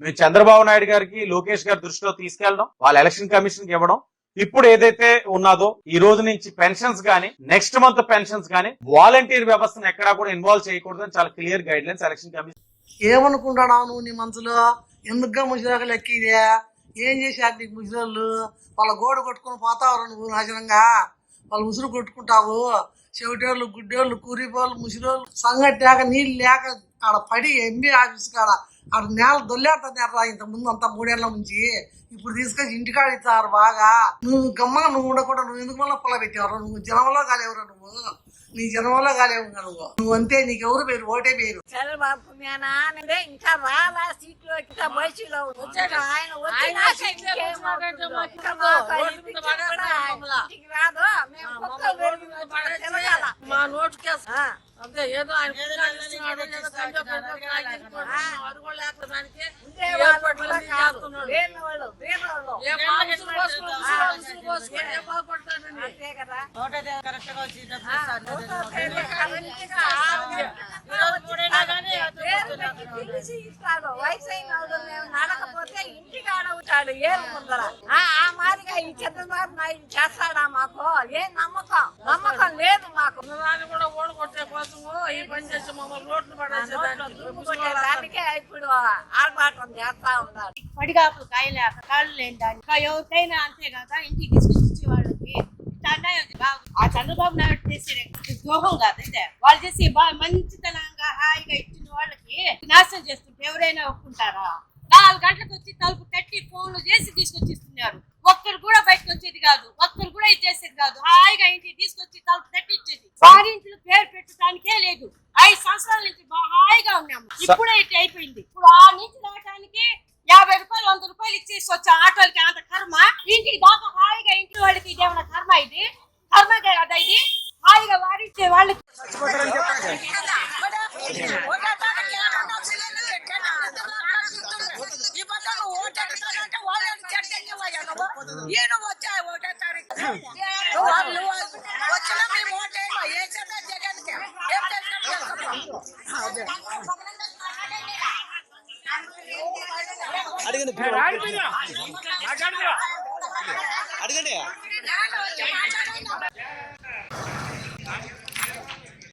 మేము చంద్రబాబు నాయుడు గారికి లోకేష్ గారి దృష్టిలో తీసుకెళ్ళడం వాళ్ళ ఎలక్షన్ కమిషన్కి ఇవ్వడం. ఇప్పుడు ఏదైతే ఉన్నదో ఈ రోజు నుంచి పెన్షన్స్ గానీ నెక్స్ట్ మంత్ పెన్షన్స్ గానీ వాలంటీర్ వ్యవస్థను ఎక్కడా కూడా ఇన్వాల్వ్ చేయకూడదని చాలా clear guidelines election commission ఏమనుకుంటున్నావు నువ్వు నీ మనసులో? ఎందుకుగా ముసిరాక లెక్కిదే ఏం చేశారు నీకు ముసిరాళ్ళు వాళ్ళ గోడ కొట్టుకొని పోతావు నువ్వు నాశనంగా? వాళ్ళు ముసురు కొట్టుకుంటావు. చెవిటోళ్ళు గుడ్డోళ్ళు కూరిపోళ్ళు ముసిరోళ్ళు సంగతి లేక నీళ్ళు లేక ఆడ పడి ఎంబీ ఆఫీస్ కాడ ఆడ నేల దొల్లేస్తా ఇంత ముందు అంతా మూడేళ్ళ నుంచి. ఇప్పుడు తీసుకొచ్చి ఇంటికాడ ఇస్తారు బాగా. నువ్వు గమ్మగా నువ్వు ఉండకుండా నువ్వు ఎందుకు మళ్ళీ పొల పెట్టేవారు? నువ్వు జనంలో కాలేవురా నువ్వు? నీ జనంలో కాలేవు నువ్వు. నువ్వు అంతే నీకెవరు పేరు? ఓటే పేరు. చంద్రబాబు అంటే ఇంకా రాలా సీట్లో ఇంకా వచ్చాడు. ఆయన రాదు. మా అంతే ఏదో ఆయన ఇస్తున్నాడు, అది కూడా లేకపోతే ఏ. ఏ ఏ నడకపోతే ఇంటికి ఆడవుతాడు ఏరు ముందర? ఆ ఆ మాదిరిగా ఈ చంద్రబాబు నాయుడు చేస్తాడా మాకు? ఏ నమ్మకం? నమ్మకం లేదు మాకు. దాన్ని కూడా ఓడగొట్టే ఇప్పుడు ఆర్భాటం చేస్తా ఉన్నారు. పడిగాపులు కాయలేక కాళ్ళు లేని దాన్ని ఇంకా ఎవరికైనా అంతే కదా ఇంటికి తీసుకొచ్చి వాళ్ళకి. ఆ చంద్రబాబు నాయుడు చేసే ద్రోహం కాదు ఇదే వాళ్ళు చేసి బాగా మంచితనంగా హాయిగా ఇచ్చిన వాళ్ళకి నాశనం చేస్తుంటే ఎవరైనా ఒప్పుకుంటారా? నాలుగు గంటలకు వచ్చి తలుపు కట్టి ఫోన్లు చేసి తీసుకొచ్చి ఇస్తున్నారు ఒక్కరు కూడా బయటకు వచ్చేది కాదు. ఒక్కరు కూడా ఇది చేసేది కాదు. హాయిగా ఇంటికి తీసుకొచ్చి తలుపు కట్టి ఇచ్చేది. వారింట్లో పేరు పెట్టడానికే లేదు. ఐదు సంవత్సరాల నుంచి బాగా హాయిగా ఉన్నాము. ఇప్పుడే ఇటు అయిపోయింది. ఇప్పుడు ఆ నుంచి రావడానికి యాభై రూపాయలు వంద రూపాయలు ఇచ్చేసి వచ్చే ఆటోలకి అంత కర్మ. ఇంటికి దాకా హాయిగా ఇంటి వాళ్ళకి ఇదేమన్నా కర్మ ఇది? కర్మకే కదా ఇది? హాయిగా వారిచ్చే వాళ్ళకి ఈ పక్కన నువ్వు ఓటేస్తానంటే వాళ్ళే చెడ్డంగా పోయా నువ్వు. వచ్చా ఒకటో తారీఖు. నువ్వు వాళ్ళు వచ్చినా మేము ఓటేయమా? వేసేదే జగన్కి. ఏం చేసుకోపో. అడగండి.